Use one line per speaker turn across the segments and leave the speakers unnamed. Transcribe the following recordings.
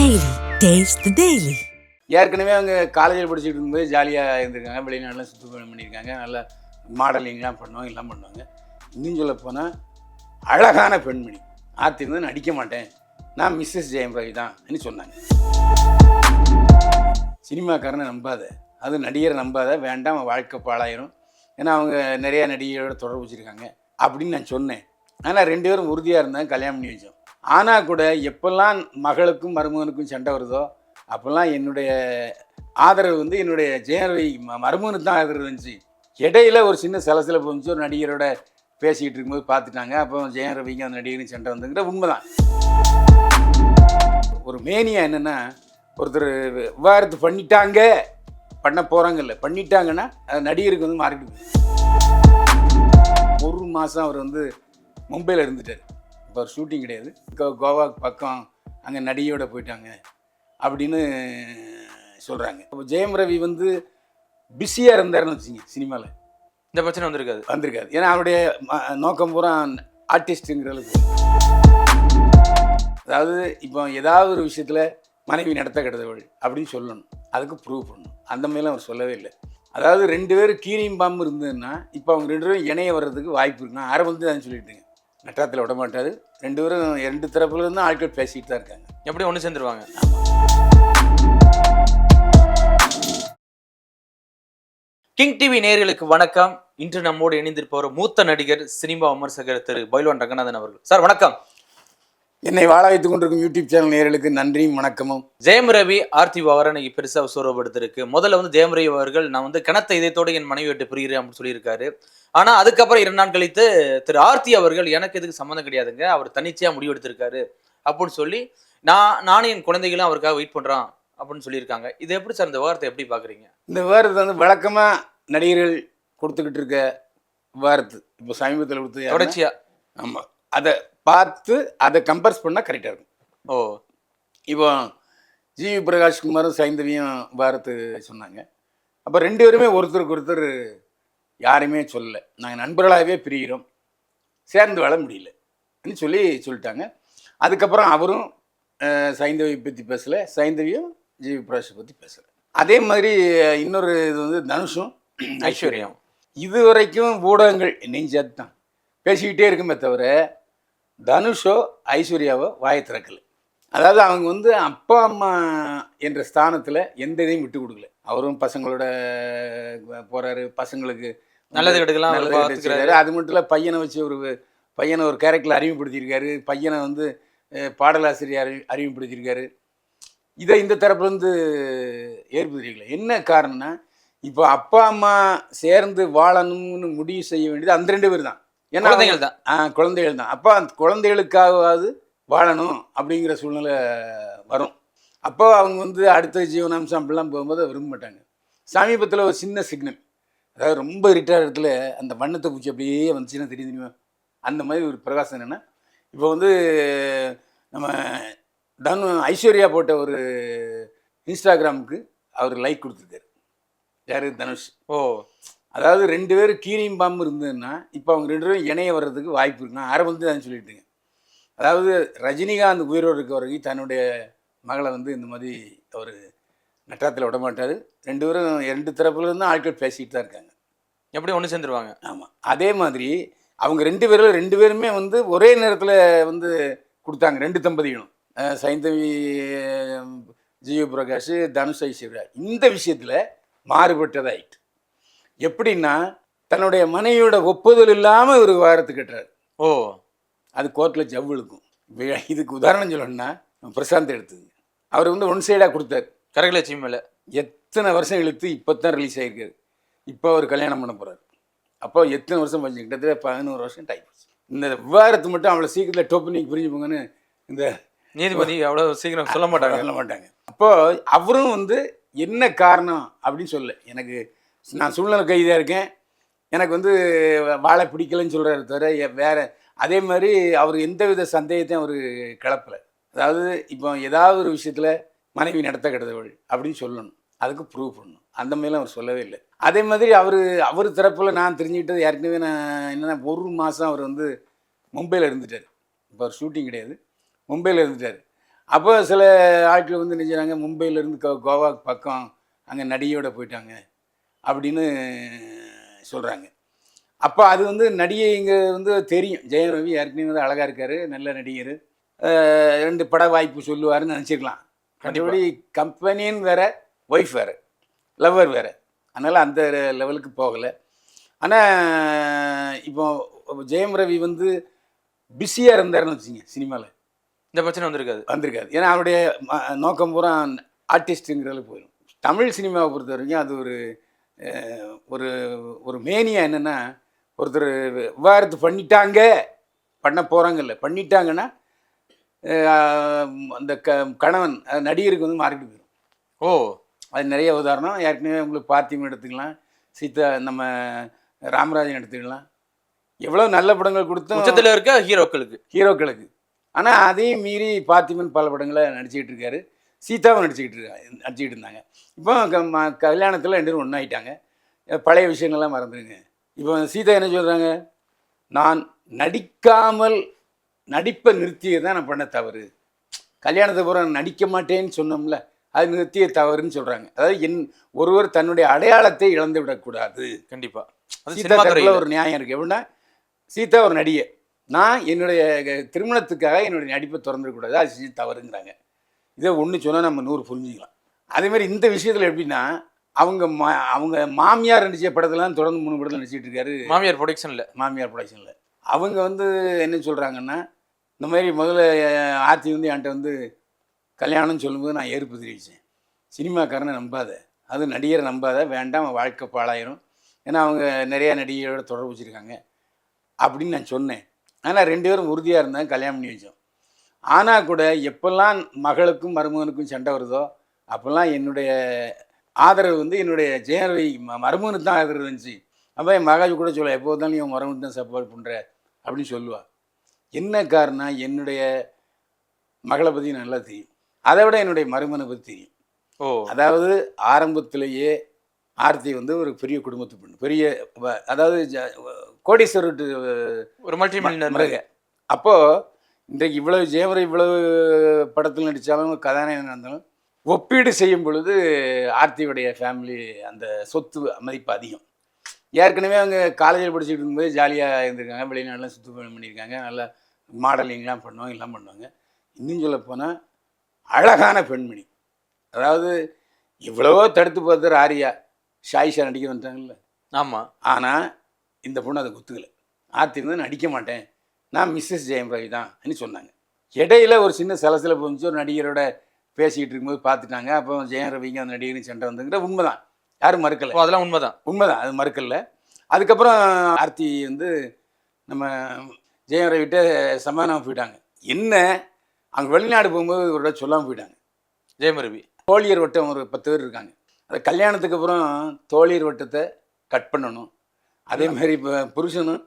Daily taste daily
ஏற்கனவே அவங்க காலேஜில் படிச்சுட்டு இருக்கும்போது ஜாலியாக இருந்திருக்காங்க. வெளிநாடுலாம் சுற்றுப்பயணம் பண்ணியிருக்காங்க. நல்லா மாடலிங்லாம் பண்ணுவாங்க எல்லாம் பண்ணுவாங்க. இன்னும் சொல்ல போனால் அழகான பெண்மணி. ஆத்திருந்து நடிக்க மாட்டேன். நான் மிஸ்ஸஸ் ஜெயம் ரவி தான் சொன்னாங்க. சினிமாக்காரனை நம்பாத அது நடிகரை நம்பாத வேண்டாம் அவன் வாழ்க்கை பாழாயிரும். ஏன்னா அவங்க நிறையா நடிகையோட தொடர்பு வச்சுருக்காங்க. அப்படின்னு நான் சொன்னேன். ஆனால் ரெண்டு பேரும் உறுதியாக இருந்தாங்க கல்யாணம் பண்ணி வச்சோம். ஆனால் கூட எப்பெல்லாம் மகளுக்கும் மருமகனுக்கும் சண்டை வருதோ அப்போல்லாம் என்னுடைய ஆதரவு வந்து என்னுடைய ஜெயரவி மருமகனுக்கு தான் ஆதரவு இருந்துச்சு. இடையில ஒரு சின்ன சலசலப்பு வந்துச்சு. ஒரு நடிகரோட பேசிக்கிட்டு இருக்கும்போது பார்த்துட்டாங்க. அப்போ ஜெயம் ரவிக்கு அந்த நடிகரும் சண்டை வந்துங்கிற உண்மைதான். ஒரு மேனியா என்னென்னா ஒருத்தர் விவாகரத்து பண்ணிட்டாங்க. பண்ண போகிறாங்கல்ல பண்ணிட்டாங்கன்னா அது நடிகருக்கு வந்து மாறிடுது. ஒரு மாதம் அவர் வந்து மும்பையில் இருந்துட்டார். இப்போ அவர் ஷூட்டிங் கிடையாது. கோ- கோவாக்கு பக்கம் அங்கே நடிகையோட போயிட்டாங்க அப்படின்னு சொல்கிறாங்க இப்போ ஜெயம் ரவி வந்து பிஸியாக இருந்தாருன்னு வச்சுங்க சினிமாவில்
இந்த பிரச்சனை வந்திருக்காது.
வந்திருக்காரு ஏன்னா அவருடைய நோக்கம் பூரா ஆர்டிஸ்ட்டுங்கிற அளவுக்கு. அதாவது இப்போ ஏதாவது ஒரு விஷயத்தில் மனைவி நடத்த கெடுத்தவள் அப்படின்னு சொல்லணும். அதுக்கு ப்ரூவ் பண்ணணும். அந்த மாதிரிலாம் அவர் சொல்லவே இல்லை. அதாவது ரெண்டு பேரும் கீரியும் பாம்பு இருந்ததுன்னா இப்போ அவங்க ரெண்டு பேரும் இணைய வர்றதுக்கு வாய்ப்பு இருக்கு நான் ஆரம்பத்தில் தான் சொல்லிட்டேங்க. நட்டாத்தில் விட மாட்டாது ரெண்டு பேரும் ரெண்டு தரப்புல இருந்தும் ஆட்கள் பேசிட்டு தான் இருக்காங்க.
எப்படி ஒன்று சேர்ந்துருவாங்க. கிங் டிவி நேர்களுக்கு வணக்கம். இன்று நம்மோடு இணைந்திருப்பவர் மூத்த நடிகர் சினிமா விமர்சகர் திரு பைல்வான் ரங்கநாதன் அவர்கள். சார் வணக்கம்.
என்னை வாழ வைத்துக் கொண்டிருக்கும் யூடியூப் சேனல் நேயர்களுக்கு நன்றியும் வணக்கமும்.
ஜெயம் ரவி ஆர்த்தி பவரை இன்னைக்கு பெருசா சூறப்படுத்திருக்கு முதல்ல வந்து ஜெயம் ரவி அவர்கள் நான் வந்து கிணத்த இதயத்தோடு என் மனைவி விட்டு பிரிகிறேன் அப்படின்னு சொல்லியிருக்காரு. ஆனா அதுக்கப்புறம் இரண்டு நாள் கழித்து திரு ஆர்த்தி அவர்கள் எனக்கு எதுக்கு சம்மந்தம் கிடையாதுங்க அவர் தன்னிச்சையா முடிவெடுத்திருக்காரு அப்படின்னு சொல்லி நான் நானும் என் குழந்தைகளும் அவருக்காக வெயிட் பண்றோம் அப்படின்னு சொல்லியிருக்காங்க. இது எப்படி சார் இந்த வார்த்தை எப்படி பாக்குறீங்க
இந்த விவாதத்தை வந்து வழக்கமாக நடிகர்கள் கொடுத்துக்கிட்டு இருக்க விவாதத்து இப்போ சமீபத்தில் கொடுத்து யாருன்னா-
தொடர்ச்சியா?
ஆமாம் அதை பார்த்து அதை கம்பேர்ஸ் பண்ணால் கரெக்டாக இருக்கும்.
ஓ.
இப்போ ஜிவி பிரகாஷ்குமாரும் சைந்தவியும் பாரத்து சொன்னாங்க. அப்போ ரெண்டு பேருமே ஒருத்தருக்கு ஒருத்தர் யாருமே சொல்லலை. நாங்கள் நண்பர்களாகவே பிரிகிறோம். சேர்ந்து வாழ முடியல சொல்லி சொல்லிட்டாங்க. அதுக்கப்புறம் அவரும் அஹ், சைந்தவி பற்றி பேசலை. சைந்தவியும் ஜிவி பிரகாஷை பற்றி பேசலை. அதே மாதிரி இன்னொரு இது வந்து தனுஷும் ஐஸ்வர்யாவும். இது வரைக்கும் ஊடகங்கள் சேர்த்து தான் பேசிக்கிட்டே இருக்குமே தவிர தனுஷோ ஐஸ்வர்யாவோ வாயை திறக்கலை. அதாவது அவங்க வந்து அப்பா அம்மா என்ற ஸ்தானத்தில் எந்த இதையும் விட்டு கொடுக்கல. அவரும் பசங்களோட போகிறாரு பசங்களுக்கு
நல்லது அவர்
நல்லது. அது மட்டும் இல்லை பையனை வச்சு ஒரு பையனை ஒரு கேரக்டரில் அறிமுகப்படுத்தியிருக்காரு. பையனை வந்து பாடலாசிரியர் அறி அறிமுகப்படுத்தியிருக்காரு. இதை இந்த தரப்புலேருந்து ஏற்படுத்திருக்கல. என்ன காரணம்னா இப்போ அப்பா அம்மா சேர்ந்து வாழணும்னு முடிவு செய்ய வேண்டியது அந்த ரெண்டு பேர் தான். ஏன்னா
குழந்தைகள் தான்.
ஆ குழந்தைகள் தான். அப்போ அந்த குழந்தைகளுக்காகவாது வாழணும் அப்படிங்கிற சூழ்நிலை வரும். அப்போ அவங்க வந்து அடுத்த ஜீவனாம்சம் அப்படிலாம் போகும்போது விரும்ப மாட்டாங்க. சமீபத்தில் ஒரு சின்ன சிக்னல். அதாவது ரொம்ப இருட்டான இடத்துல அந்த வண்ணத்தை பூச்சி அப்படியே வந்துச்சுன்னா தெரியும் தெரியுமா? அந்த மாதிரி ஒரு பிரகாசம் என்னென்னா இப்போ வந்து நம்ம தனு ஐஸ்வர்யா போட்ட ஒரு இன்ஸ்டாகிராமுக்கு அவர் லைக் கொடுத்துருக்காரு. யார்? தனுஷ்.
ஓ.
அதாவது ரெண்டு பேரும் கீரியும் பாம்பு இருந்ததுன்னா இப்போ அவங்க ரெண்டு பேரும் இணைய வர்றதுக்கு வாய்ப்பு இருக்கு. நான் ஆரம்பத்தில் தான் சொல்லிட்டேங்க. அதாவது ரஜினிகாந்த் உயிரோடு இருக்க வரைக்கும் தன்னுடைய மகளை வந்து இந்த மாதிரி அவர் நட்டாத்தில் விட மாட்டார். ரெண்டு பேரும் ரெண்டு தரப்புல இருந்தும் ஆட்கள் பேசிக்கிட்டு தான் இருக்காங்க.
எப்படி ஒன்று சேர்ந்துருவாங்க.
ஆமாம் அதே மாதிரி அவங்க ரெண்டு பேரும் ரெண்டு பேருமே வந்து ஒரே நேரத்தில் வந்து கொடுத்தாங்க. ரெண்டு தம்பதிகளும். சைந்தவி ஜியோ பிரகாஷ் தனுஷ் ஐஸ்வர்யா. இந்த விஷயத்தில் மாறுபட்டதாயிட்டு. எப்படின்னா தன்னுடைய மனைவியோட ஒப்புதல் இல்லாமல் வாரத்து கட்டுறாரு.
ஓ.
அது கோர்ட்டில் ஜவ்வு இழுக்கும். இதுக்கு உதாரணம் சொல்லணும்னா பிரசாந்த் எடுத்தது. அவர் வந்து ஒன் சைடாக கொடுத்தாரு.
கரகலட்சுமி மேல.
எத்தனை வருஷம் இழுத்து இப்போ தான் ரிலீஸ் ஆகிருக்காரு இப்போ அவர் கல்யாணம் பண்ண போகிறார் அப்போ எத்தனை வருஷம் பண்ணி கிட்டத்தட்ட பதினோரு வருஷம் டைப் இந்த விவாகரத்து மட்டும் அவ்வளோ சீக்கிரத்தில் டோப்பு நீங்கள் புரிஞ்சு போங்கன்னு இந்த
நீதிபதி அவ்வளவு சீக்கிரம் சொல்ல மாட்டாங்க.
சொல்ல மாட்டாங்க. அப்போ அவரும் வந்து என்ன காரணம் அப்படின்னு சொல்ல எனக்கு நான் சூழ்நிலை கைதியாக இருக்கேன். எனக்கு வந்து வாழை பிடிக்கலன்னு சொல்கிறாரு தவிர வேறு அதே மாதிரி அவர் எந்தவித சந்தேகத்தையும் அவர் கிளப்பலை. அதாவது இப்போ ஏதாவது ஒரு விஷயத்தில் மனைவி நடத்த கெடுத்தவள் அப்படின்னு சொல்லணும். அதுக்கு ப்ரூவ் பண்ணணும். அந்த மாதிரிலாம் அவர் சொல்லவே இல்லை. அதே மாதிரி அவர் அவர் தரப்பில் நான் தெரிஞ்சுக்கிட்டது ஏற்கனவே நான் என்னென்னா ஒரு மாதம் அவர் வந்து மும்பையில் இருந்துட்டார். இப்போ அவர் ஷூட்டிங் கிடையாது. மும்பையில் இருந்துட்டார். அப்போ சில ஆட்கள் வந்து நினைச்சாங்க மும்பையிலேருந்து கோ கோவா பக்கம் அங்கே நடிகையோட போயிட்டாங்க. அப்படின்னு சொல்கிறாங்க அப்போ அது வந்து நடிகை இங்கே வந்து தெரியும். ஜெயம் ரவி ஏற்கனவே வந்து அழகாக இருக்கார் நல்ல நடிகர். ரெண்டு பட வாய்ப்பு சொல்லுவாருன்னு நினச்சிக்கலாம் மற்றபடி கம்பெனின்னு வேற ஒய்ஃப் வேற லவ்வர் வேற. அதனால் அந்த லெவலுக்கு போகலை. ஆனால் இப்போ ஜெயம் ரவி வந்து பிஸியாக இருந்தாருன்னு வச்சுங்க சினிமாவில்
இந்த பிரச்சனை வந்திருக்காது.
வந்திருக்காது. ஏன்னா அவருடைய நோக்கம் பூரா ஆர்டிஸ்ட்டுங்கிறதுல போயிடும். தமிழ் சினிமாவை பொறுத்த வரைக்கும் அது ஒரு ஒரு ஒரு மேனியா என்னென்னா ஒருத்தர் விவாகரத்து பண்ணிட்டாங்க பண்ண போகிறாங்கல்ல பண்ணிட்டாங்கன்னா அந்த க கணவன் அது நடிகருக்கு வந்து மாறிட்டு போயிடும்
ஓ.
அது நிறைய உதாரணம். ஏற்கனவே உங்களுக்கு பார்த்திபன் எடுத்துக்கலாம். சீதா நம்ம ராமராஜன் எடுத்துக்கலாம். எவ்வளோ நல்ல படங்கள் கொடுத்தும்
உச்சத்துல இருக்க ஹீரோக்களுக்கு.
ஹீரோக்களுக்கு. ஆனால் அதையும் மீறி பார்த்திபன் பல படங்களை நடிச்சுக்கிட்டு இருக்காரு. சீதாவும் நடிச்சுக்கிட்டு நடிச்சுக்கிட்டு இருந்தாங்க. இப்போ கல்யாணத்தில் ரெண்டு பேரும் ஒன்றாயிட்டாங்க பழைய விஷயங்கள்லாம் மறந்துடுங்க இப்போ சீதா என்ன சொல்கிறாங்க நான் நடிக்காமல் நடிப்பை நிறுத்தியது தான் நான் பண்ண தவறு. கல்யாணத்தை பூரா நான் நடிக்க மாட்டேன்னு சொன்னோம்ல அது நிறுத்திய தவறுன்னு சொல்கிறாங்க அதாவது என் ஒருவர் தன்னுடைய அடையாளத்தை இழந்து விடக்கூடாது.
கண்டிப்பா. அது
சீதா தரப்புல ஒரு நியாயம் இருக்கு. எப்படின்னா சீதா ஒரு நடிகை. நான் என்னுடைய திருமணத்துக்காக என்னுடைய நடிப்பை திறந்துடக்கூடாது. அது செஞ்சு தவறுங்கிறாங்க. இதை ஒன்று சொன்னால் நம்ம நூறு புரிஞ்சுக்கலாம். அதே மாதிரி இந்த விஷயத்தில் எப்படின்னா அவங்க மா அவங்க மாமியார் நடிச்ச படத்துலாம் தொடர்ந்து மூணு படத்தில் நடிச்சிட்டு இருக்காரு.
மாமியார் ப்ரொடக்ஷன்ல
மாமியார் ப்ரொடக்ஷனில் அவங்க வந்து என்ன சொல்கிறாங்கன்னா இந்த மாதிரி முதல்ல ஆர்த்தி வந்து என்கிட்ட வந்து கல்யாணம்னு சொல்லும்போது நான் ஏற்பு தெரிவித்தேன் சினிமாக்காரனை நம்பாத. அது நடிகரை நம்பாத. வேண்டாம் வாழ்க்கை பாழாயிரும். ஏன்னா அவங்க நிறையா நடிகையோட தொடர்பு வச்சுருக்காங்க. அப்படின்னு நான் சொன்னேன். ஆனால் ரெண்டு பேரும் உறுதியாக இருந்தாங்க கல்யாணம் பண்ணி வச்சோம். ஆனால் கூட எப்பெல்லாம் மகளுக்கும் மருமகனுக்கும் சண்டை வருதோ அப்போல்லாம் என்னுடைய ஆதரவு வந்து என்னுடைய ஜெயரவி மருமகனுக்கு தான் ஆதரவு இருந்துச்சு. அப்போ என் மகாஜி கூட சொல்ல எப்போ தான் நீ உன் மருமகனுக்கு தான் சப்போர்ட் பண்ணுற அப்படின்னு சொல்லுவா. என்ன காரணம் என்னுடைய மகளை பற்றி நல்லா தெரியும். அதை விட என்னுடைய மருமகனை பற்றி தெரியும்.
ஓ.
அதாவது ஆரம்பத்திலேயே ஆர்த்தி வந்து ஒரு பெரிய குடும்பத்து பெண் பெரிய அதாவது கோடீஸ்வரர்
ஒரு மல்டி
அப்போது இன்றைக்கு இவ்வளவு ஜெயமரை இவ்வளவு படத்தில் நடித்தாலும் கதாநாயகன் இருந்தாலும் ஒப்பீடு செய்யும் பொழுது ஆர்த்தியுடைய ஃபேமிலி அந்த சொத்து மதிப்பு அதிகம். ஏற்கனவே அவங்க காலேஜில் படிச்சுட்டு இருக்கும்போது ஜாலியாக இருந்திருக்காங்க. வெளிநாடுலாம் சுற்றுப்பயணம் பண்ணியிருக்காங்க. நல்லா மாடலிங்லாம் பண்ணுவாங்க எல்லாம் பண்ணுவாங்க. இன்னும் சொல்ல போனால் அழகான பெண்மணி. அதாவது எவ்வளவோ தடுத்து பார்த்தார் ஆரியா ஷாயிஷா நடிக்க வந்துட்டாங்கல்ல.
ஆமா.
ஆனால் இந்த பொண்ணு அதை குத்துக்கல ஆர்த்தி வந்து நடிக்க மாட்டேன். நான் மிஸ்ஸஸ் ஜெயம் ரவி தான் சொன்னாங்க. இடையில ஒரு சின்ன சலசலப்பு வந்துச்சு ஒரு நடிகரோட பேசிக்கிட்டு இருக்கும்போது பார்த்துட்டாங்க. அப்போ ஜெயம் ரவிங்க அந்த நடிகரும் சண்டை வந்துங்கிற உண்மைதான். யாரும் மறுக்கலை.
அதெல்லாம் உண்மைதான்.
உண்மைதான். அது மறுக்கல. அதுக்கப்புறம் ஆர்த்தி வந்து நம்ம ஜெயம் ரவிட்ட சமாதானம் போயிட்டாங்க. என்ன? அங்கே வெளிநாடு போகும்போது ஒரு சொல்லாமல் போயிட்டாங்க.
ஜெயமருவி.
தோழியர் வட்டம் ஒரு பத்து பேர் இருக்காங்க. அந்த கல்யாணத்துக்கு அப்புறம் தோழியர் வட்டத்தை கட் பண்ணணும். அதே மாதிரி இப்போ புருஷனும்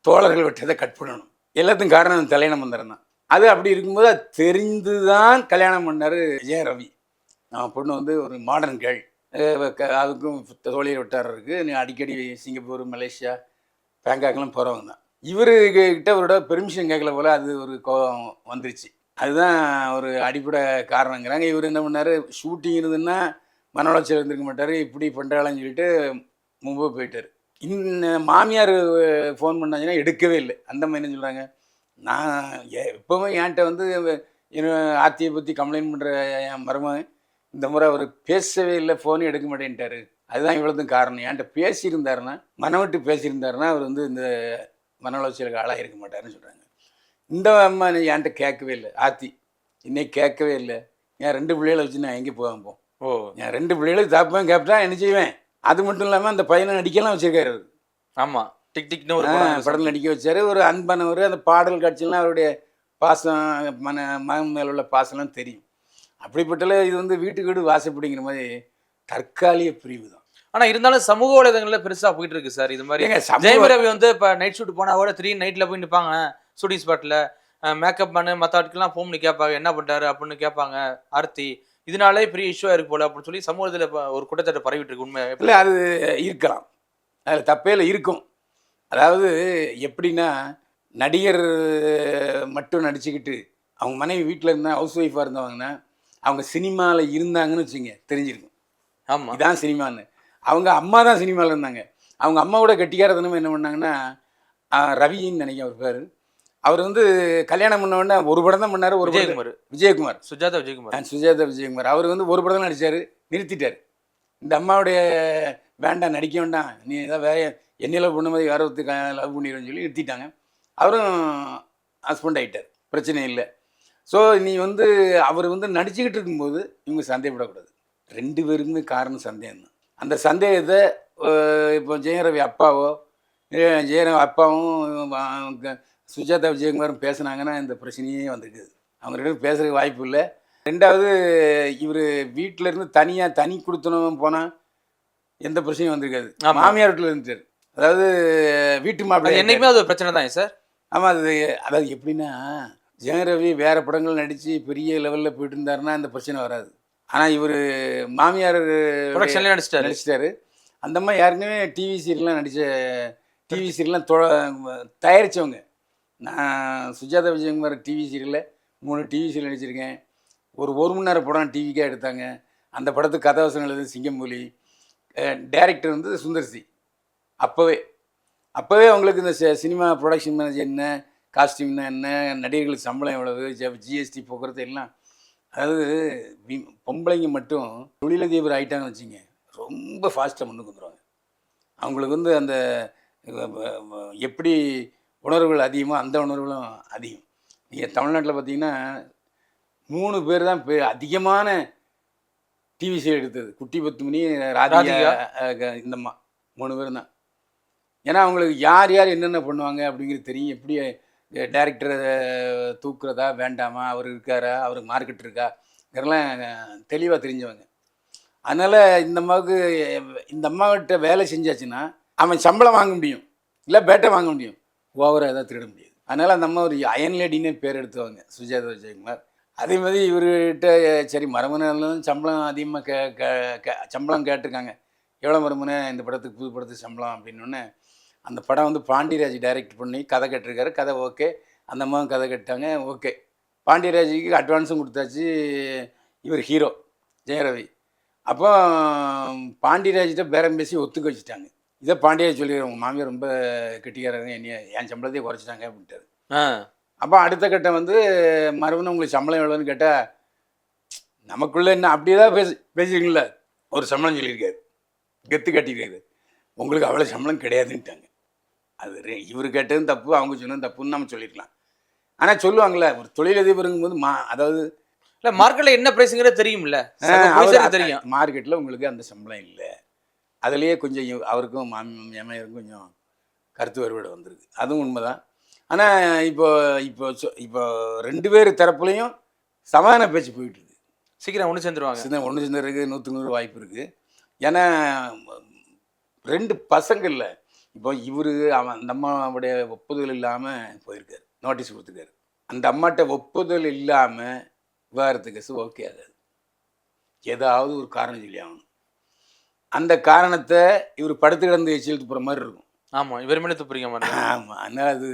தோழர்கள் வட்டத்தை கட் பண்ணணும். எல்லாத்துக்கும் காரணம் கல்யாணம் தலையணம் மந்திரம் தான். அது அப்படி இருக்கும்போது அது தெரிந்து தான் கல்யாணம் பண்ணார் ஜெய ரவி. நம்ம பொண்ணு வந்து ஒரு மாடர்ன் கேள் அதுக்கும் தோழியர் வட்டாரம் இருக்குது நீ அடிக்கடி சிங்கப்பூர் மலேசியா பேங்காக்லாம் போகிறவங்க தான். இவர் கிட்ட அவரோட பெர்மிஷன் கேட்கல போல் அது ஒரு கோபம் வந்துருச்சு. அதுதான் ஒரு அடிப்படை காரணங்கிறாங்க. இவர் என்ன பண்ணார்? ஷூட்டிங் இருந்ததுன்னா மன உளைச்சல் இருந்திருக்க மாட்டார். இப்படி பண்ணுறாளான்னு சொல்லிட்டு மும்பை போயிட்டார். இந்த மாமியார் ஃபோன் பண்ணாங்கன்னா எடுக்கவே இல்லை. அந்த மாதிரி என்ன சொல்கிறாங்க நான் எப்பவுமே என்கிட்ட வந்து ஆர்த்தியை பற்றி கம்ப்ளைண்ட் பண்ணுற என் மருமகன் இந்த முறை அவர் பேசவே இல்லை ஃபோனே எடுக்க மாட்டேன்ட்டாரு. அதுதான் இவ்வளோதும் காரணம். என்கிட்ட பேசியிருந்தாருன்னா மனம் விட்டு பேசியிருந்தாருன்னா அவர் வந்து இந்த மன உளைச்சலுக்கு ஆளாக இருக்க மாட்டாருன்னு சொல்கிறாங்க இந்த அம்மா என்கிட்ட கேட்கவே இல்லை. ஆர்த்தி இன்னைக்கு கேட்கவே இல்லை. என் ரெண்டு பிள்ளைகளை வச்சு நான் எங்கே போவேன் போ.
ஓ.
என் ரெண்டு பிள்ளைகளுக்கு தாப்பேன் கேப்டா என்ன செய்வேன்? அது மட்டும் இல்லாமல் அந்த பையனை நடிக்கலாம் வச்சிருக்காரு அவரு.
டிக் டிக்னு ஒரு படம்
நடிக்க வச்சாரு. ஒரு அன்பானவர் அந்த பாடல் காட்சியெல்லாம் அவருடைய பாசம் மன மகன் மேல உள்ள பாசம்லாம் தெரியும். அப்படிப்பட்டல இது வந்து வீட்டுக்கு வீடு வாசப்படிங்கிற மாதிரி தற்காலிக பிரிவு தான்.
ஆனா இருந்தாலும் சமூக வலைதளங்கள்ல பெருசா போயிட்டு இருக்கு சார். இது மாதிரி
சமூக-
ஜெயமரவி வந்து இப்ப நைட் ஷூட் போனா கூட த்ரீ நைட்ல போய் நிப்பாங்க. ஷூட்டிங் ஸ்பாட்ல மேக்கப் பண்ணு மத்த ஆட்கள்லாம் ஃபோன் கேட்பாங்க. என்ன பண்றாரு அப்படின்னு கேட்பாங்க. ஆர்த்தி இதனாலே பெரிய இஷ்யூ இருக்கு போல அப்படின்னு சொல்லி சமூகத்துல ஒரு குற்றச்சாட்டு பரவிட்டு இருக்கு உண்மை?
இல்லை அது இருக்கலாம். அதில் தப்பே இல்லை இருக்கும். அதாவது எப்படின்னா நடிகர் மட்டும் நடிச்சுக்கிட்டு அவங்க மனைவி வீட்டில் இருந்தா ஹவுஸ் ஒய்ஃபாக இருந்தவங்கன்னா அவங்க சினிமாவில் இருந்தாங்கன்னு வச்சுங்க தெரிஞ்சிருக்கும்.
ஆமா.
இதான் சினிமான்னு. அவங்க அம்மா தான் சினிமாவில் இருந்தாங்க. அவங்க அம்மாவோட கெட்டிக்காரத்தனமா என்ன பண்ணாங்கன்னா ரவின்னு நினைக்கிறேன் அவர் பேர். அவர் வந்து கல்யாணம் பண்ண உடனே ஒரு படம் தான் பண்ணார் ஒரு
விஜயகுமார்.
விஜயகுமார்.
சுஜாதா விஜயகுமார்.
சுஜாதா விஜயகுமார். அவர் வந்து ஒரு படம் தான் நடிச்சார் நிறுத்திட்டார். இந்த அம்மாவுடைய வேண்டாம் நடிக்க வேண்டாம். நீ ஏதாவது வேற என்னையில் பொண்ணு மாதிரி வேற ஒருத்தர் லவ் பண்ணிடுன்னு சொல்லி நிறுத்திட்டாங்க அவரும் ஹஸ்பண்ட் ஆகிட்டார் பிரச்சனை இல்லை. ஸோ நீ வந்து அவர் வந்து நடிச்சுக்கிட்டு இருக்கும்போது இவங்க சந்தேகப்படக்கூடாது. ரெண்டு பேருக்குமே காரணம் சந்தேகம் தான். அந்த சந்தேகத்தை இப்போ ஜெயரவி அப்பாவோ ஜெயரவி அப்பாவும் சுஜாதா விஜயகுமாரும் பேசுனாங்கன்னா இந்த பிரச்சனையே வந்திருக்குது. அவங்க ரெண்டு பேரும் பேசுறதுக்கு வாய்ப்பு இல்லை. ரெண்டாவது இவர் வீட்டில இருந்து தனியாக தனி கொடுத்தனும் போனால் எந்த பிரச்சனையும் வந்திருக்காது. மாமியார் வீட்டில் இருந்துட்டார். அதாவது வீட்டு மாப்பிள்ளை
என்னைக்குமே அது ஒரு பிரச்சனை தான் சார்.
ஆமாம் அது அதாவது எப்படின்னா ஜெயம் ரவி வேற படங்கள் நடித்து பெரிய லெவலில் போயிட்டு இருந்தாருன்னா இந்த பிரச்சனை வராது. ஆனால் இவர் மாமியார்
ப்ரொடக்ஷன்ல நடிச்சிட்டாரு.
நடிச்சிட்டாரு. அந்த மாதிரி யாருக்குமே டிவி சீரியல்லாம் நடித்த டிவி சீரியல்லாம் தொ தயாரித்தவங்க நான் சுஜாதா விஜயகுமார் டிவி சீரியலில் மூணு டிவி சீரியல் நடிச்சிருக்கேன். ஒரு ஒரு மணி நேரம் படம் டிவிக்காக எடுத்தாங்க. அந்த படத்துக்கு கதாவசனம் எழுது சிங்கம்புலி டைரக்டர் வந்து சுந்தர்சி அப்போவே அப்போவே அவங்களுக்கு இந்த சினிமா ப்ரொடக்ஷன் மேனேஜர் என்ன காஸ்டியூம்னா என்ன நடிகர்களுக்கு சம்பளம் எவ்வளவு ஜிஎஸ்டி போக்குவரத்து எல்லாம். அதாவது பொம்பளைங்க மட்டும் தொழிலதிபர் ஆகிட்டாங்கன்னு வச்சுங்க ரொம்ப ஃபாஸ்ட்டாக முன்னுக்கு வந்துடுவாங்க அவங்களுக்கு வந்து அந்த எப்படி உணர்வுகள் அதிகமோ அந்த உணர்வுகளும் அதிகம். நீங்கள் தமிழ்நாட்டில் பார்த்தீங்கன்னா மூணு பேர் தான் பெ- அதிகமான டிவி சீரியல் எடுத்தது. குட்டி பத்து மணி ராதிகா
ராதிகா.
அஹ், க- இந்த அம்மா மூணு பேர் தான். ஏன்னா அவங்களுக்கு யார் யார் என்னென்ன பண்ணுவாங்க அப்படிங்கிறது தெரியும். எப்படி டேரக்டரை தூக்குறதா வேண்டாமா? அவர் இருக்காரா? அவருக்கு மார்க்கெட் இருக்கா? இதெல்லாம் தெளிவாக தெரிஞ்சவங்க. அதனால் இந்த அம்மாவுக்கு இந்த அம்மாவிட்ட வேலை செஞ்சாச்சுன்னா அவன் சம்பளம் வாங்க முடியும். இல்லை பேட்டை வாங்க முடியும். ஓவராக எதாவது திருட முடியாது. அதனால் அந்த அம்மா ஒரு அயன் லேடின்னு பேர் எடுத்துவாங்க. சுஜாதா விஜயகுமார். அதே மாதிரி இவர்கிட்ட சரி மரமுனாலும் சம்பளம் அதிகமாக கே க சம்பளம் கேட்டிருக்காங்க. எவ்வளோ மரமனை இந்த படத்துக்கு புது படத்துக்கு சம்பளம் அப்படின்னு அந்த படம் வந்து பாண்டியராஜ் டைரக்ட் பண்ணி கதை கேட்டிருக்காரு. கதை ஓகே. அந்த அம்மாவும் கதை கேட்டாங்க. ஓகே. பாண்டியராஜுக்கு அட்வான்ஸும் கொடுத்தாச்சு. இவர் ஹீரோ ஜெயரவி. அப்போ பாண்டியராஜ்கிட்ட பேரம் பேசி ஒத்துக்க வச்சுட்டாங்க. இதை பாண்டியராஜ் சொல்லிடுறாங்க உங்கள் மாமியார் ரொம்ப கெட்டிக்காரங்க. என்னைய என் சம்பளத்தையே குறைச்சிட்டாங்க அப்படின்ட்டாரு. அப்போ அடுத்த கட்டம் வந்து மறுபடியும் உங்களுக்கு சம்பளம் எவ்வளோன்னு கேட்டால் நமக்குள்ள என்ன அப்படியே தான் பேசி பேசிருக்கீங்கள ஒரு சம்பளம் சொல்லியிருக்காரு. கெத்து கட்டியிருக்காரு. உங்களுக்கு அவ்வளோ சம்பளம் கிடையாதுன்ட்டாங்க. அது இவர் கேட்டதும் தப்பு அவங்க சொன்னதும் தப்புன்னு நம்ம சொல்லியிருக்கலாம் ஆனால் சொல்லுவாங்கள்ல ஒரு தொழிலதிபருங்கும் போது மா அதாவது
இல்ல மார்க்கெட்ல என்ன பிரைஸுங்கிறது தெரியும்ல. தெரியும்.
மார்க்கெட்டில் உங்களுக்கு அந்த சம்பளம் இல்லை. அதுலேயே கொஞ்சம் அவருக்கும் மாமி எமையருக்கும் கொஞ்சம் கருத்து வேறுபாடு வந்திருக்கு. அதுவும் உண்மைதான். ஆனால் இப்போ இப்போ இப்போ ரெண்டு பேர் தரப்புலையும் சமாதான பேச்சு போயிட்டு இருக்கு
சீக்கிரம் ஒண்ணு சேர்ந்துருவாங்க.
சின்ன ஒன்று சேர்ந்துருக்கு நூற்றுக்கு நூறு வாய்ப்பு இருக்குது ஏன்னா ரெண்டு பசங்க இல்லை இப்போ இவர் அவன் அந்த அம்மாவுடைய ஒப்புதல் இல்லாமல் போயிருக்காரு. நோட்டீஸ் கொடுத்துருக்காரு. அந்த அம்மாட்ட ஒப்புதல் இல்லாமல் விவாகரத்து கேஸ் ஓகே ஆகாது. ஏதாவது ஒரு காரணம் சொல்லி ஆகணும். அந்த காரணத்தை இவர் படுத்து கிடந்து எச்சில் போகிற மாதிரி இருக்கும்.
ஆமா இவர் மேலே துப்புறீங்க மாதிரி
ஆமாம் அதனால் அது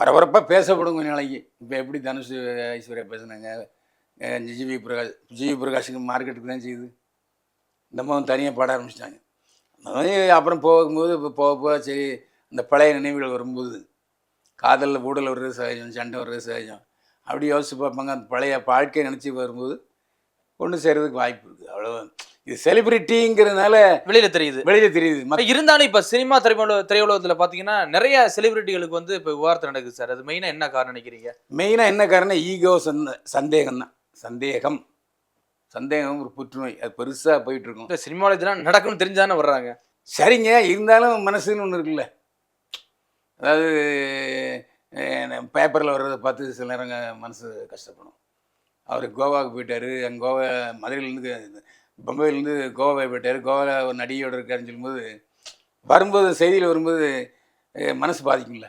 பரபரப்பாக பேசப்படும் கொஞ்ச நாளைக்கு. இப்போ எப்படி தனுஷ் ஐஸ்வர்யா பேசுனாங்க? ஜிவி பிரகாஷ் ஜிவி பிரகாஷுக்கு மார்க்கெட்டுக்கு தான் செய்யுது. இந்த மாதிரி தனியாக பாட ஆரம்பிச்சிட்டாங்க. அப்புறம் போகும்போது இப்போ போக போக சரி அந்த பழைய நினைவுகள் வரும்போது காதலில் ஊடல் வர்றது சகஜம் சண்டை வர்றது சகஜம் அப்படி யோசிச்சு பார்ப்பாங்க. அந்த பழைய வாழ்க்கையை நினச்சி வரும்போது ஒன்று சேர்றதுக்கு வாய்ப்பு இருக்குது அவ்வளோ இது செலிபிரிட்டிங்கிறதுனால
வெளியில தெரியுது.
வெளியில் தெரியுது.
இருந்தாலும் இப்ப சினிமா திரையுலக திரையுலகத்துல பாத்தீங்கன்னா நிறைய செலிபிரிட்டிகளுக்கு வந்து இப்ப விவாதம் நடக்குது சார். அது மெயினா என்ன காரணம் நினைக்கிறீங்க?
மெயினாக என்ன காரணம் ஈகோ சந்த சந்தேகம் தான் சந்தேகம். சந்தேகம் ஒரு புற்றுநோய். அது பெருசாக போயிட்டு இருக்கும்
இந்த சினிமாவில் இதெல்லாம் நடக்கும்னு தெரிஞ்சானே வர்றாங்க.
சரிங்க இருந்தாலும் மனசுன்னு ஒன்று இருக்குல்ல. அதாவது பேப்பரில் வர்றதை பார்த்து சில நேரங்க மனசு கஷ்டப்படும். அவர் கோவாவுக்கு போயிட்டார். அங்கே கோவா மதுரையிலேருந்து பம்பையிலேருந்து கோவா போயிட்டார். கோவாவில் ஒரு நடிகையோட இருக்காருன்னு சொல்லும்போது வரும்போது செய்தியில் வரும்போது மனசு பாதிக்கும்ல.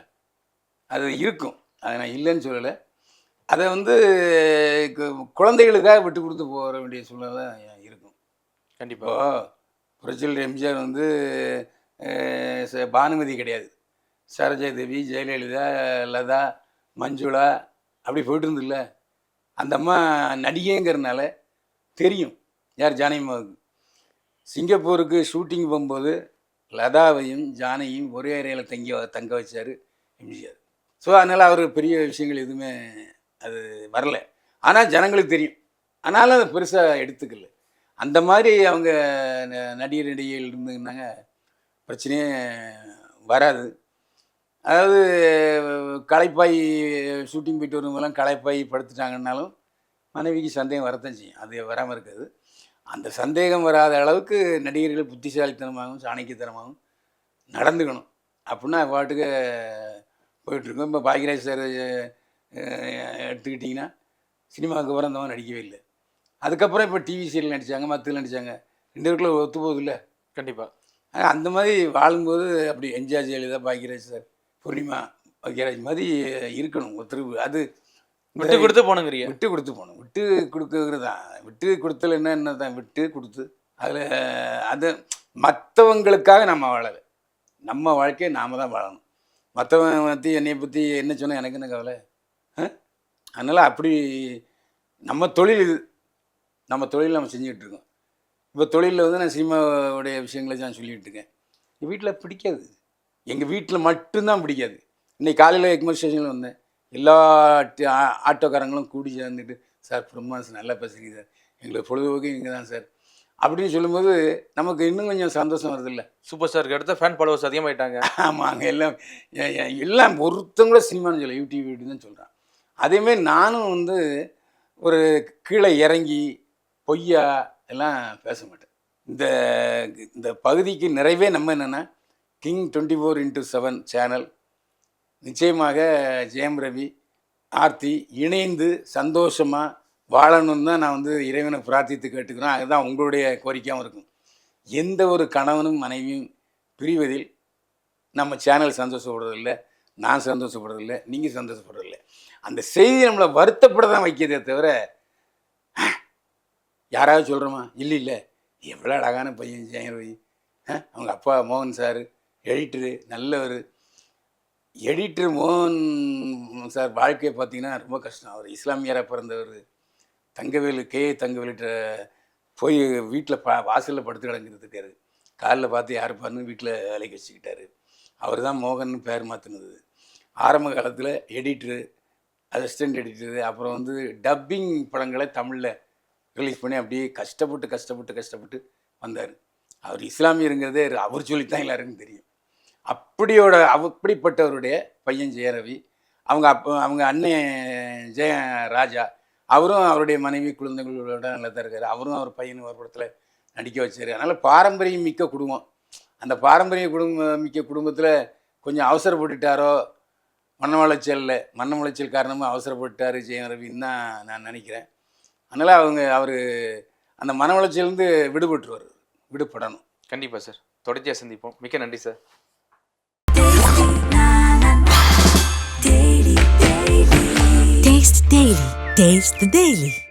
அது இருக்கும். அதை நான் இல்லைன்னு சொல்லலை. அதை வந்து குழந்தைகளுக்காக விட்டு கொடுத்து போகிற வேண்டிய சூழ்நிலை இருக்கும்.
கண்டிப்பா.
இப்போ புரட்சியில் எம்ஜிஆர் வந்து பானுமதி கிடையாது. சரோஜா தேவி ஜெயலலிதா லதா மஞ்சுளா அப்படி போயிட்டு இருந்தில்ல. அந்த அம்மா நடிகைங்கிறதுனால தெரியும் யார் ஜானகி அம்மாவுக்கு சிங்கப்பூருக்கு ஷூட்டிங் போகும்போது லதாவையும் ஜானையும் ஒரே அறையில் தங்கி தங்க வச்சார் எம்ஜிஆர். ஸோ அதனால் அவர் பெரிய விஷயங்கள் எதுவுமே அது வரல. ஆனால் ஜனங்களுக்கு தெரியும். ஆனாலும் அதை பெருசாக எடுத்துக்கல. அந்த மாதிரி அவங்க ந- நடிகர் நடிகைகள் இருந்துன்னாங்க பிரச்சனையே வராது. அதாவது களைப்பாய் ஷூட்டிங் போயிட்டு வரவங்கலாம் களைப்பாய் படுத்துட்டாங்கன்னாலும் மனைவிக்கு சந்தேகம் வரத்தான் செய்யும். அது வராமல் இருக்காது. அந்த சந்தேகம் வராத அளவுக்கு நடிகர்கள் புத்திசாலித்தனமாகவும் சாணக்கியத்தனமாகவும் நடந்துக்கணும். அப்படின்னா பாட்டுக்கு போயிட்டுருக்கோம் இப்போ பாக்யராஜ் சார் எடுத்துக்கிட்டிங்கன்னா சினிமாவுக்கு அப்புறம் அந்த மாதிரி நடிக்கவே இல்லை. அதுக்கப்புறம் இப்போ டிவி சீரியல் நடித்தாங்க மற்றதில் நடித்தாங்க ரெண்டு பேருக்குள்ள ஒத்து போகுதுல்ல
கண்டிப்பா.
ஆனா, அந்த மாதிரி வாழும்போது அப்படி எம்ஜிஆர் ஜெயலலிதா பாக்யராஜ் சார் பூர்ணிமா பாக்யராஜ் மாதிரி இருக்கணும் ஒருத்தர் அது
விட்டு கொடுத்து போனுங்கிறீங்க
விட்டு கொடுத்து போகணும். விட்டு கொடுக்குறது தான். விட்டு கொடுத்தல என்ன என்ன தான்? விட்டு கொடுத்து அதில் அது மற்றவங்களுக்காக நம்ம வாழலை. நம்ம வாழ்க்கையை நாம தான் வாழணும். மற்றவன் பற்றி என்னை பற்றி என்ன சொன்னால் எனக்கு என்ன கவலை? அதனால் அப்படி நம்ம தொழில் இது. நம்ம தொழில் நம்ம செஞ்சுக்கிட்டு இருக்கோம் இப்போ தொழிலில் வந்து நான் சினிமாவுடைய விஷயங்களை தான் சொல்லிகிட்டு இருக்கேன் வீட்டில் பிடிக்காது. எங்கள் வீட்டில் மட்டும்தான் பிடிக்காது. இன்னைக்கு காலையில் எக்மர் ஸ்டேஷனில் வந்தேன். எல்லா ஆட்டோக்காரங்களும் கூடி சேர்ந்துட்டு சார் பிரம்மாஸ் நல்லா பேசுறீங்க சார். எங்களுக்கு பொழுதுபோக்கு இங்கே தான் சார். அப்படின்னு சொல்லும்போது நமக்கு இன்னும் கொஞ்சம் சந்தோஷம் வருதுல்ல.
சூப்பர் ஸ்டாருக்கு அடுத்த ஃபேன் ஃபாலோவர்ஸ் அதிகமாயிட்டாங்க.
ஆமாம் அங்கே எல்லாம் எல்லாம் ஒருத்தங்க கூட சினிமான்னு சொல்ல யூடியூப் வீடு தான் சொல்கிறான் அதேமாரி நானும் வந்து ஒரு கீழே இறங்கி பொய்யா எல்லாம் பேச மாட்டேன். இந்த இந்த பகுதிக்கு நிறைவே நம்ம என்னென்னா king twenty four into seven channel நிச்சயமாக ஜெயம் ரவி ஆர்த்தி இணைந்து சந்தோஷமாக வாழணும்னு தான் நான் வந்து இறைவனை பிரார்த்தித்து கேட்டுக்கிறேன். அதுதான் உங்களுடைய கோரிக்கையாகவும் இருக்கும். எந்த ஒரு கணவனும் மனைவியும் பிரிவதில் நம்ம சேனல் சந்தோஷப்படுறதில்லை. நான் சந்தோஷப்படுறதில்லை. நீங்கள் சந்தோஷப்படுறதில்லை. அந்த செய்தி நம்மளை வருத்தப்பட தான் வைக்கிறதே தவிர யாராவது சொல்கிறோமா இல்லை இல்லை. எவ்வளோ அழகான பையன் ஜெயரவி ஆ, அவங்க அப்பா மோகன் சார் எடிட்டரு நல்லவர். எடிட்டர் மோகன் சார் வாழ்க்கையை பார்த்தீங்கன்னா ரொம்ப கஷ்டம். அவர் இஸ்லாமியராக பிறந்தவர். தங்கவேலு கே தங்கவேலுட்ட போய் வீட்டில் பா வாசலில் படுத்து கிடங்கிறதுக்காரு காலில் பார்த்து யார் பாருன்னு வீட்டில் வேலைக்கு வச்சுக்கிட்டாரு. அவர் தான் மோகன் பேர் மாற்றினது ஆரம்ப காலத்தில் எடிட்டரு அசிஸ்டண்ட் எடுத்தது அப்புறம் வந்து டப்பிங் படங்களை தமிழில் ரிலீஸ் பண்ணி அப்படியே கஷ்டப்பட்டு கஷ்டப்பட்டு கஷ்டப்பட்டு வந்தார். அவர் இஸ்லாமியருங்கிறதே அவர் சொல்லித்தான் எல்லாருக்கும் தெரியும். அப்படியோட அப்படிப்பட்டவருடைய பையன் ஜெயரவி அவங்க அப்போ அவங்க அண்ணன் ஜெய ராஜா அவரும் அவருடைய மனைவி குழந்தைகளோட நல்லா தான் இருக்கார். அவரும் அவர் பையன் ஒரு படத்தில் நடிக்க வச்சார். அதனால் பாரம்பரியம் மிக்க குடும்பம். அந்த பாரம்பரிய குடும்பம் மிக்க குடும்பத்தில் கொஞ்சம் அவசரப்பட்டுட்டாரோ மன உளைச்சலில் மன உளைச்சல் காரணமாக அவசரப்பட்டார் ஜெயம் ரவின்னு தான் நான் நினைக்கிறேன் அதனால் அவங்க அவர் அந்த மன உளைச்சலேருந்து விடுபட்டுருவார் விடுபடணும்
கண்டிப்பா சார் தொடர்ச்சியா சந்திப்போம் மிக்க நன்றி sir
Taste the Daily. Taste the Daily.